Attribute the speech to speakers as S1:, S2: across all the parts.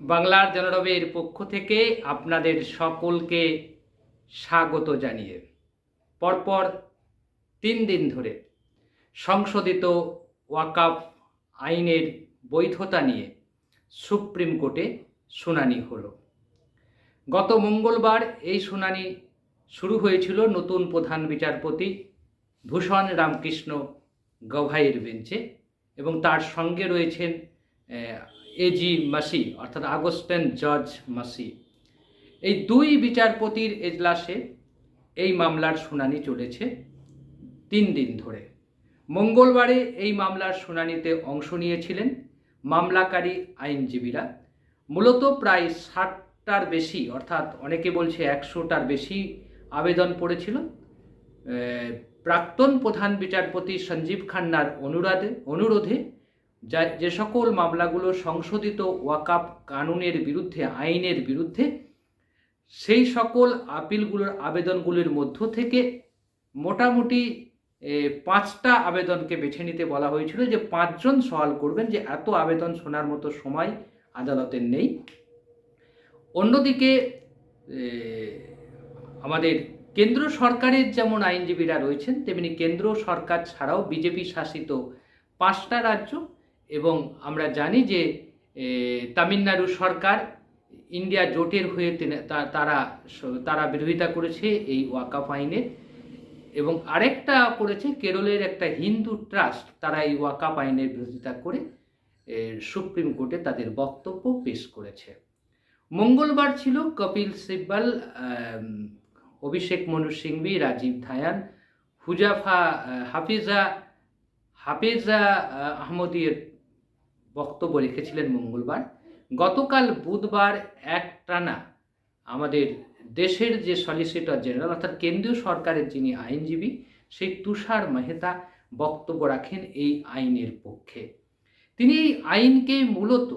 S1: বাংলার জনরবের পক্ষ থেকে আপনাদের সকলকে স্বাগত জানিয়ে পরপর তিন দিন ধরে সংশোধিত ওয়াকাফ আইনের বৈধতা নিয়ে সুপ্রিম কোর্টে শুনানি হলো। গত মঙ্গলবার এই শুনানি শুরু হয়েছিল নতুন প্রধান বিচারপতি ভূষণ রামকৃষ্ণ গভাইয়ের বেঞ্চে এবং তার সঙ্গে রয়েছেন এজি মাসি অর্থাৎ আগস্টেন জর্জ মাসি এই দুই বিচারপতির এজলাসে এই মামলার শুনানি চলেছে তিন দিন ধরে। মঙ্গলবারে এই মামলার শুনানিতে অংশ নিয়েছিলেন মামলাকারী আইনজীবীরা। মূলত প্রায় ষাটটার বেশি, অর্থাৎ অনেকে বলছে একশোটার বেশি আবেদন পড়েছিল। প্রাক্তন প্রধান বিচারপতি সঞ্জীব খান্নার অনুরাধে অনুরোধে যা যে সকল মামলাগুলো সংশোধিত ওয়াকাপ কানুনের বিরুদ্ধে, আইনের বিরুদ্ধে, সেই সকল আপিলগুলোর আবেদনগুলির মধ্য থেকে মোটামুটি পাঁচটা আবেদনকে বেছে নিতে বলা হয়েছিল যে পাঁচজন সওয়াল করবেন যে এত আবেদন শোনার মতো সময় আদালতের নেই। অন্যদিকে আমাদের কেন্দ্র সরকারের যেমন আইনজীবীরা রয়েছেন, তেমনি কেন্দ্র সরকার ছাড়াও বিজেপি শাসিত পাঁচটা রাজ্য এবং আমরা জানি যে তামিলনাড়ু সরকার ইন্ডিয়া জোটের হয়ে তারা তারা বিরোধিতা করেছে এই ওয়াকাফ আইনের। এবং আরেকটা করেছে কেরলের একটা হিন্দু ট্রাস্ট তারা এই ওয়াকাফ আইনের বিরোধিতা করে সুপ্রিম কোর্টে তাদের বক্তব্য পেশ করেছে। মঙ্গলবার ছিল কপিল সিব্বাল অভিষেক মনু সিংভি রাজীব ধায়ান হুজাফা হাফিজা হাফিজা আহ, আহমদির বক্তব্য রেখেছিলেন মঙ্গলবার। গতকাল বুধবার এক টানা আমাদের দেশের যে সলিসিটর জেনারেল অর্থাৎ কেন্দ্রীয় সরকারের যিনি আইনজীবী, সেই তুষার মেহতা বক্তব্য রাখেন এই আইনের পক্ষে। তিনি এই আইনকে মূলত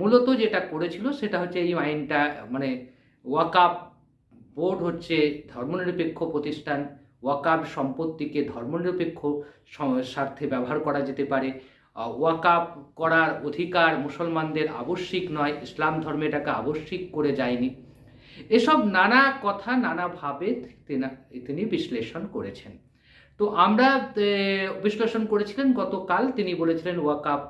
S1: মূলত যেটা করেছিল সেটা হচ্ছে এই আইনটা মানে ওয়াকাপ বোর্ড হচ্ছে ধর্মনিরপেক্ষ প্রতিষ্ঠান, ওয়াকাব সম্পত্তিকে ধর্মনিরপেক্ষ স্বার্থে ব্যবহার করা যেতে পারে। ওয়াকাপ করার অধিকার মুসলমানদের আবশ্যিক নয়, ইসলাম ধর্মে এটাকে আবশ্যিক করে যায়নি। এসব নানা কথা নানাভাবে তিনি বিশ্লেষণ করেছেন। তো আমরা বিশ্লেষণ করেছিলেন গতকাল, তিনি বলেছিলেন ওয়াকাপ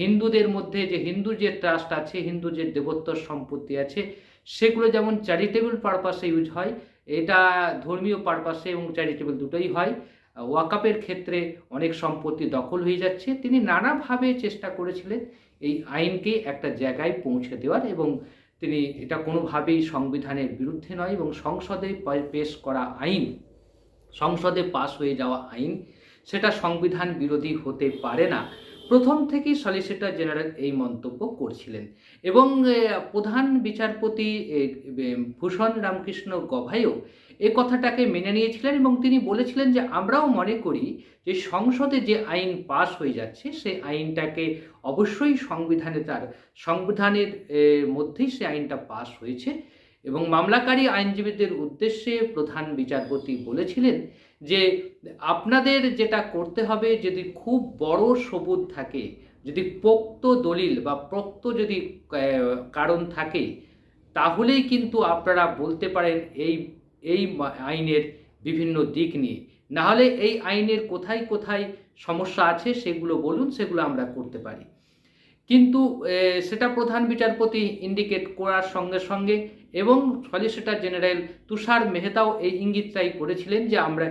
S1: হিন্দুদের মধ্যে যে হিন্দু যে ট্রাস্ট আছে হিন্দু যে দেবোত্তর সম্পত্তি আছে, সেগুলো যেমন চ্যারিটেবল পারপাসে ইউজ হয়, এটা ধর্মীয় পারপাসে এবং চ্যারিটেবল দুটোই হয় ওয়াকাপের ক্ষেত্রে অনেক সম্পত্তি দখল হয়ে যাচ্ছে। তিনি নানাভাবে চেষ্টা করেছিলেন এই আইনকে একটা জায়গায় পৌঁছে দেওয়ার এবং তিনি এটা কোনোভাবেই সংবিধানের বিরুদ্ধে নয় এবং সংসদে পেশ করা আইন, সংসদে পাশ হয়ে যাওয়া আইন, সেটা সংবিধান বিরোধী হতে পারে না। প্রথম থেকেই সলিসিটর জেনারেল এই মন্তব্য করছিলেন এবং প্রধান বিচারপতি ভূষণ রামকৃষ্ণ গভাইও এ কথাটাকে মেনে নিয়েছিলেন এবং তিনি বলেছিলেন যে আমরাও মনে করি যে সংসদে যে আইন পাশ হয়ে যাচ্ছে, সে আইনটাকে অবশ্যই সংবিধানে তার, সংবিধানের মধ্যেই সে আইনটা পাশ হয়েছে এবং মামলাকারী আইনজীবীদের উদ্দেশ্যে প্রধান বিচারপতি বলেছিলেন যে আপনাদের যেটা করতে হবে, যদি খুব বড় সবুজ থাকে, যদি পোক্ত দলিল বা পোক্ত যদি কারণ থাকে, তাহলেই কিন্তু আপনারা বলতে পারেন এই এই আইনের বিভিন্ন দিক নিয়ে। নাহলে এই আইনের কোথায় কোথায় সমস্যা আছে সেগুলো বলুন, সেগুলো আমরা করতে পারি। কিন্তু সেটা প্রধান বিচারপতি ইন্ডিকেট করার সঙ্গে সঙ্গে এবং সলিসিটর জেনারেল তুষার মেহতাও এই ইঙ্গিতটাই করেছিলেন যে আমরা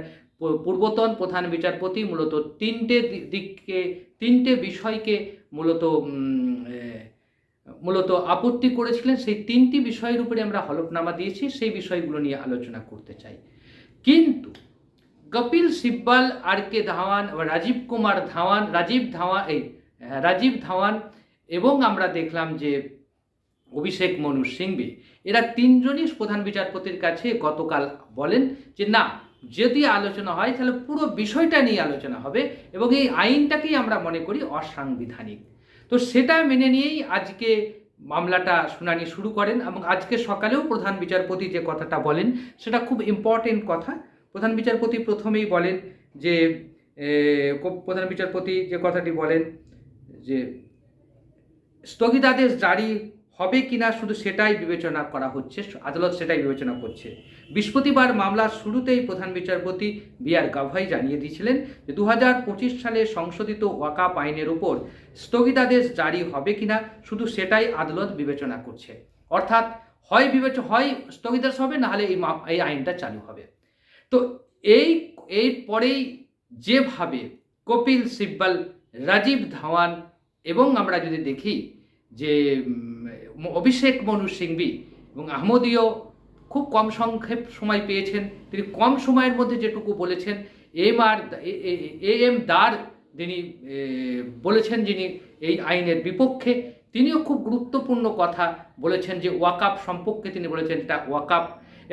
S1: পূর্বতন প্রধান বিচারপতি মূলত তিনটে দিককে, তিনটে বিষয়কে মূলত মূলত আপত্তি করেছিলেন সেই তিনটি বিষয়ের উপরে আমরা হলফনামা দিয়েছি সেই বিষয়গুলো নিয়ে আলোচনা করতে চাই। কিন্তু কপিল সিব্বাল আর কে ধাওয়ান রাজীব কুমার ধাওয়ান রাজীব ধাওয়ান এই হ্যাঁ, রাজীব ধাওয়ান এবং আমরা দেখলাম যে অভিষেক মনু সিংভি এরা তিনজনই প্রধান বিচারপতির কাছে গতকাল বলেন যে না যদি আলোচনা হয় তাহলে পুরো বিষয়টা নিয়ে আলোচনা হবে এবং এই আইনটাকেই আমরা মনে করি অসাংবিধানিক। তো সেটা মেনে নিয়েই আজকে মামলাটা শুনানি শুরু করেন এবং আজকে সকালেও প্রধান বিচারপতি যে কথাটা বলেন, সেটা খুব ইম্পর্টেন্ট কথা। প্রধান বিচারপতি প্রথমেই বলেন যে প্রধান বিচারপতি যে কথাটি বলেন যে, স্থগিতাদেশ জারি হবে কিনা শুধু সেটাই বিবেচনা করা হচ্ছে, আদালত সেটাই বিবেচনা করছে। বৃহস্পতিবার মামলার শুরুতেই প্রধান বিচারপতি বি আর গাভাই জানিয়ে দিয়েছিলেন যে দু হাজার পঁচিশ সালে সংশোধিত ওয়াকাপ আইনের উপর স্থগিতাদেশ জারি হবে কিনা, শুধু সেটাই আদালত বিবেচনা করছে। অর্থাৎ হয় বিবেচ, হয় স্থগিতাদেশ হবে, নাহলে এই এই আইনটা চালু হবে। তো এই এর পরেই যেভাবে কপিল সিব্বল, রাজীব ধাওয়ান এবং আমরা যদি দেখি যে অভিষেক মনু সিংবি এবং আহমদীয় খুব কম সংক্ষেপ সময় পেয়েছেন। তিনি কম সময়ের মধ্যে যেটুকু বলেছেন, এম আর এ এম দার যিনি বলেছেন যিনি এই আইনের বিপক্ষে, তিনিও খুব গুরুত্বপূর্ণ কথা বলেছেন যে ওয়াকাপ সম্পর্কে তিনি বলেছেন এটা ওয়াকাপ।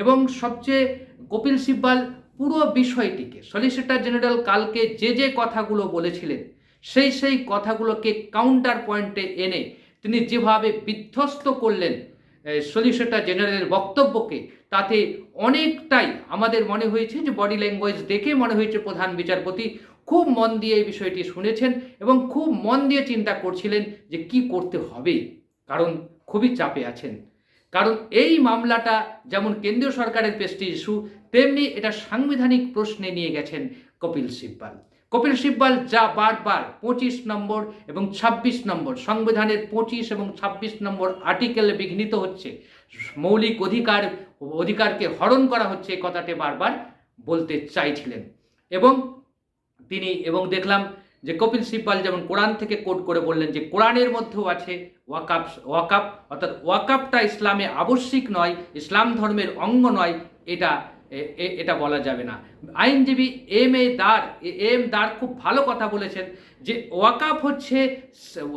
S1: এবং সবচেয়ে কপিল সিব্বাল পুরো বিষয়টিকে, সলিসিটর জেনারেল কালকে যে যে কথাগুলো বলেছিলেন, সেই সেই কথাগুলোকে কাউন্টার পয়েন্টে এনে তিনি যেভাবে বিধ্বস্ত করলেন সলিসিটর জেনারেলের বক্তব্যকে, তাতে অনেকটাই আমাদের মনে হয়েছে যে বডি ল্যাঙ্গুয়েজ দেখে মনে হয়েছে প্রধান বিচারপতি। খুব মন দিয়ে এই বিষয়টি শুনেছেন এবং খুব মন দিয়ে চিন্তা করছিলেন যে কি করতে হবে, কারণ খুবই চাপে আছেন। কারণ এই মামলাটা যেমন কেন্দ্রীয় সরকারের পেস্টি ইস্যু তেমনি এটা সাংবিধানিক প্রশ্নে নিয়ে গেছেন কপিল সিব্বাল। কপিল সিব্বাল, যা বারবার পঁচিশ নম্বর এবং ২৬ নম্বর, সংবিধানের পঁচিশ এবং ২৬ নম্বর আর্টিকেলে বিঘ্নিত হচ্ছে। মৌলিক অধিকার, অধিকারকে হরণ করা হচ্ছে এই কথাটি বারবার বলতে চাইছিলেন। এবং তিনি, এবং দেখলাম যে কপিল সিব্বাল যেমন কোরআন থেকে কোট করে বললেন যে কোরআনের মধ্যেও আছে ওয়াকাপ ওয়াকাপ অর্থাৎ ওয়াকাপটা ইসলামে আবশ্যিক নয়, ইসলাম ধর্মের অঙ্গ নয়, এটা এটা বলা যাবে না। আইনজীবী এম এ দার এম দার খুব ভালো কথা বলেছেন যে ওয়াকাফ হচ্ছে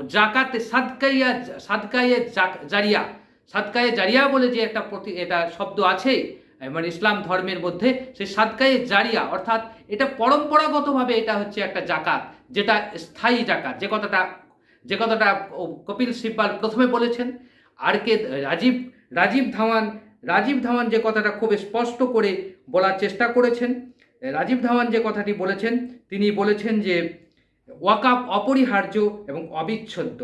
S1: জাকাতে সাদকাইয়া সাদকায়ে জাক- জারিয়া। সাদকায়ে জারিয়া বলে যে একটা প্রতি, এটা শব্দ আছে মানে ইসলাম ধর্মের মধ্যে সেই সাদকায়ে জারিয়া, অর্থাৎ এটা পরম্পরাগতভাবে এটা হচ্ছে একটা জাকাত, যেটা স্থায়ী জাকাত। যে কথাটা যে কথাটা কপিল সিব্বাল প্রথমে বলেছেন, আর কে, রাজীব রাজীব ধাওয়ান রাজীব ধাওয়ান যে কথাটা খুব স্পষ্ট করে বলার চেষ্টা করেছেন। রাজীব ধাওয়ান যে কথাটি বলেছেন, তিনি বলেছেন যে ওয়াকাপ অপরিহার্য এবং অবিচ্ছেদ্য।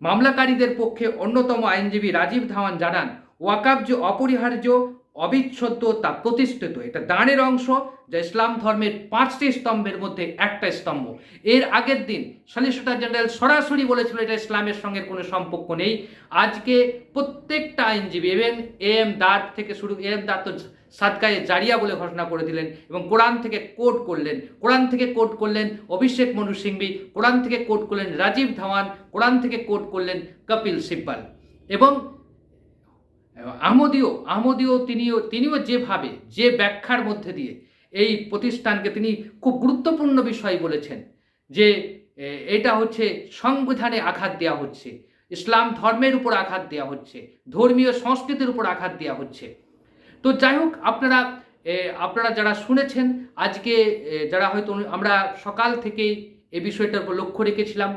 S1: মামলাকারীদের পক্ষে অন্যতম আইনজীবী রাজীব ধাওয়ান জানান ওয়াকাপ যে অপরিহার্য অবিচ্ছেদ্য তা প্রতিষ্ঠিত। এটা দানের অংশ, যা ইসলাম ধর্মের পাঁচটি স্তম্ভের মধ্যে একটা স্তম্ভ। এর আগের দিন সলিসিটর জেনারেল সরাসরি বলেছিল এটা ইসলামের সঙ্গে কোনো সম্পর্ক নেই। আজকে প্রত্যেকটা আইনজীবী এবং এ এম দাঁত থেকে শুরু এ এম দাঁত তো সাদকায়ে জারিয়া বলে ঘোষণা করে দিলেন এবং কোরআন থেকে কোট করলেন। কোরআন থেকে কোট করলেন অভিষেক মনু সিংভি, কোরআন থেকে কোট করলেন রাজীব ধাওয়ান, কোরআন থেকে কোট করলেন কপিল সিব্বাল। এবং আহমদীয় আমোদীয় তিনিও তিনিও যেভাবে, যে ব্যাখ্যার মধ্যে দিয়ে এই প্রতিষ্ঠানকে তিনি খুব গুরুত্বপূর্ণ বিষয় বলেছেন যে এটা হচ্ছে সংবিধানে আঘাত দেওয়া হচ্ছে, ইসলাম ধর্মের উপর আঘাত দেওয়া হচ্ছে, ধর্মীয় সংস্কৃতির উপর আঘাত দেওয়া হচ্ছে। তো যাই হোক, আপনারা আপনারা যারা শুনেছেন, আজকে যারা হয়তো আমরা সকাল থেকেই এই বিষয়টার উপর লক্ষ্য রেখেছিলাম,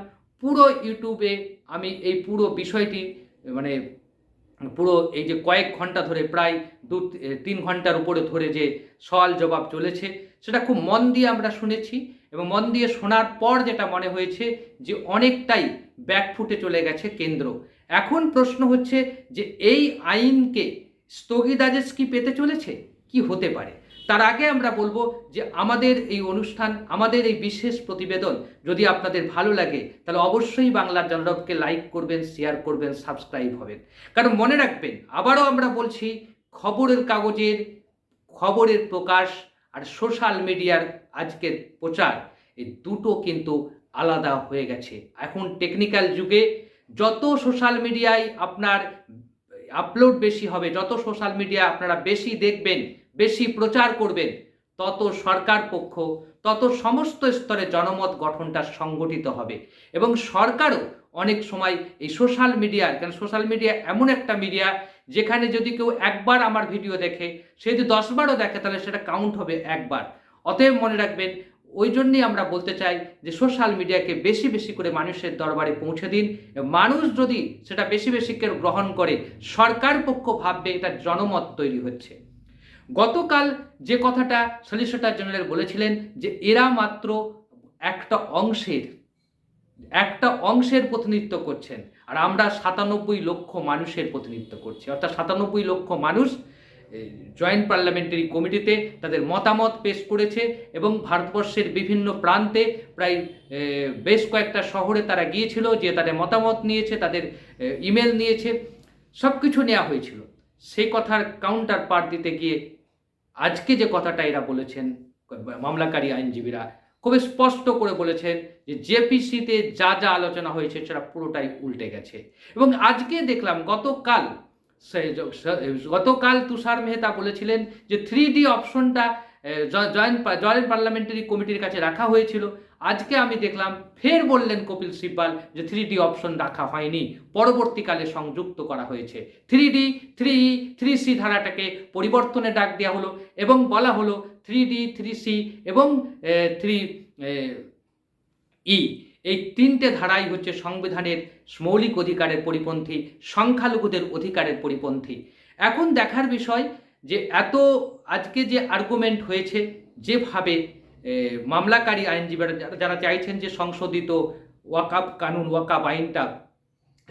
S1: পুরো ইউটিউবে আমি এই পুরো বিষয়টি মানে পুরো এই যে কয়েক ঘণ্টা ধরে প্রায় দু তিন ঘণ্টার উপরে ধরে যে সওয়াল জবাব চলেছে, সেটা খুব মন দিয়ে আমরা শুনেছি এবং মন দিয়ে শোনার পর যেটা মনে হয়েছে যে অনেকটাই ব্যাকফুটে চলে গেছে কেন্দ্র। এখন প্রশ্ন হচ্ছে যে এই আইনকে স্থগিতাদেশ কি পেতে চলেছে? কি হতে পারে? তার আগে আমরা বলব যে আমাদের এই অনুষ্ঠান, আমাদের এই বিশেষ প্রতিবেদন যদি আপনাদের ভালো লাগে, তাহলে অবশ্যই বাংলার জনরবকে লাইক করবেন শেয়ার করবেন সাবস্ক্রাইব হবেন। কারণ মনে রাখবেন, আবারও আমরা বলছি, খবরের কাগজের, খবরের প্রকাশ আর সোশ্যাল মিডিয়ার আজকের প্রচার এই দুটো কিন্তু আলাদা হয়ে গেছে। এখন টেকনিক্যাল যুগে যত সোশ্যাল মিডিয়ায় আপনার আপলোড বেশি হবে, যত সোশ্যাল মিডিয়া আপনারা বেশি দেখবেন বেশি প্রচার করবেন, তত সরকার পক্ষ, তত সমস্ত স্তরে জনমত গঠনটা সংগঠিত হবে। এবং সরকারও অনেক সময় এই সোশ্যাল মিডিয়ার কেন সোশ্যাল মিডিয়া এমন একটা মিডিয়া যেখানে যদি কেউ একবার আমার ভিডিও দেখে, সে যদি দশবারও দেখে, তাহলে সেটা কাউন্ট হবে একবার। অতএব মনে রাখবেন, ওই জন্যই আমরা বলতে চাই যে সোশ্যাল মিডিয়াকে বেশি বেশি করে মানুষের দরবারে পৌঁছে দিন। মানুষ যদি সেটা বেশি বেশি গ্রহণ করে, সরকার পক্ষ ভাববে এটা জনমত তৈরি হচ্ছে। গতকাল যে কথাটা সলিসিটর জেনারেল বলেছিলেন যে এরা মাত্র একটা অংশের একটা অংশের প্রতিনিধিত্ব করছেন। আর আমরা সাতানব্বই লক্ষ মানুষের প্রতিনিধিত্ব করছি। অর্থাৎ সাতানব্বই লক্ষ মানুষ জয়েন্ট পার্লামেন্টারি কমিটিতে তাদের মতামত পেশ করেছে এবং ভারতবর্ষের বিভিন্ন প্রান্তে প্রায় বেশ কয়েকটা শহরে তারা গিয়েছিল যে তাদের মতামত নিয়েছে, তাদের ইমেল নিয়েছে সব কিছু নেওয়া হয়েছিল। সেই কথার কাউন্টার পার্ট দিতে গিয়ে আজকে যে কথাটা এরা বলেছেন, মামলাকারী আইনজীবীরা খুবই স্পষ্ট করে বলেছেন যে জেপিসিতে যা যা আলোচনা হয়েছে সেটা পুরোটাই উল্টে গেছে। এবং আজকে দেখলাম গতকাল গতকাল তুষার মেহতা বলেছিলেন যে থ্রি ডি অপশনটা জয়েন্ট জয়েন্ট পার্লামেন্টারি কমিটির কাছে রাখা হয়েছিল। আজকে আমি দেখলাম ফের বললেন কপিল সিব্বাল যে থ্রি ডি অপশন রাখা হয়নি। পরবর্তীকালে সংযুক্ত করা হয়েছে। Three D three E three C ধারাটাকে পরিবর্তনে ডাক দেওয়া হলো এবং বলা হলো থ্রি ডি থ্রি সি এবং থ্রি ই এই তিনটে ধারাই হচ্ছে সংবিধানের মৌলিক অধিকারের পরিপন্থী, সংখ্যালঘুদের অধিকারের পরিপন্থী। এখন দেখার বিষয় যে এত আজকে যে আর্গুমেন্ট হয়েছে, যেভাবে মামলাকারী আইনজীবীরা যারা- চাইছেন যে সংশোধিত ওয়াকাব কানুন ওয়াকাপ আইনটা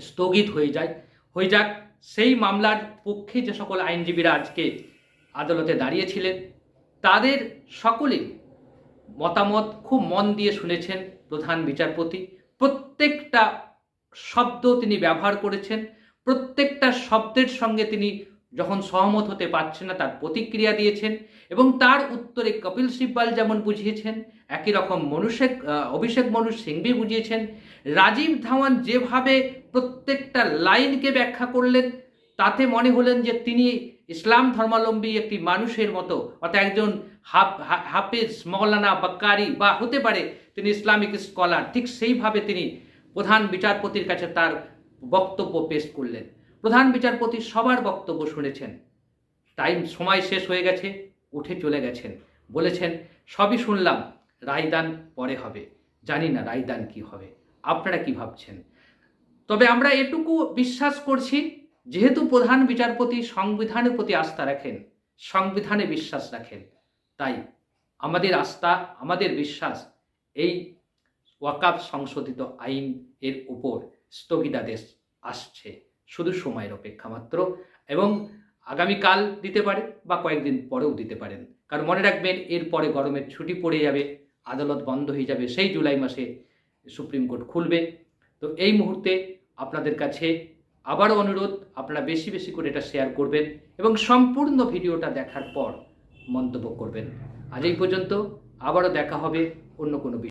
S1: স্থগিত হয়ে যায়, হয়ে যাক, সেই মামলার পক্ষে যে সকল আইনজীবীরা আজকে আদালতে দাঁড়িয়েছিলেন, তাদের সকলেই মতামত খুব মন দিয়ে শুনেছেন প্রধান বিচারপতি। প্রত্যেকটা শব্দ তিনি ব্যবহার করেছেন, প্রত্যেকটা শব্দের সঙ্গে তিনি যখন সহমত হতে পারছে না, তার প্রতিক্রিয়া দিয়েছেন এবং তার উত্তরে কপিল সিব্বাল যেমন বুঝিয়েছেন, একই রকম মনুষেক অভিষেক মনু সিংভি বুঝিয়েছেন, রাজীব ধাওয়ান যেভাবে প্রত্যেকটা লাইনকে ব্যাখ্যা করলেন, তাতে মনে হলেন যে তিনি ইসলাম ধর্মাবলম্বী একটি মানুষের মতো, অর্থাৎ একজন হাফ হাফেজ, মৌলানা, বাক্কারি বা হতে পারে তিনি ইসলামিক স্কলার, ঠিক সেইভাবে তিনি প্রধান বিচারপতির কাছে তার বক্তব্য পেশ করলেন। প্রধান বিচারপতি সবার বক্তব্য শুনেছেন। টাইম সময় শেষ হয়ে গেছে, উঠে চলে গেছেন। বলেছেন, সবই শুনলাম, রায়দান পরে হবে। জানি না রায়দান কি হবে। আপনারা কি ভাবছেন? তবে আমরা এটুকু বিশ্বাস করছি, যেহেতু প্রধান বিচারপতি সংবিধানের প্রতি আস্থা রাখেন, সংবিধানে বিশ্বাস রাখেন। তাই আমাদের আস্থা, আমাদের বিশ্বাস, এই ওয়াকাব সংশোধিত আইন এর উপর স্থগিতাদেশ আসছে। শুধু সময়ের অপেক্ষা মাত্র এবং আগামীকাল দিতে পারে বা কয়েকদিন পরেও দিতে পারেন। কারণ মনে রাখবেন, এরপরে গরমের ছুটি পড়ে যাবে, আদালত বন্ধ হয়ে যাবে, সেই জুলাই মাসে সুপ্রিম কোর্ট খুলবে। তো এই মুহূর্তে আপনাদের কাছে আবারও অনুরোধ, আপনারা বেশি বেশি করে এটা শেয়ার করবেন এবং সম্পূর্ণ ভিডিওটা দেখার পর মন্তব্য করবেন। আজ এই পর্যন্ত আবারও দেখা হবে অন্য কোনো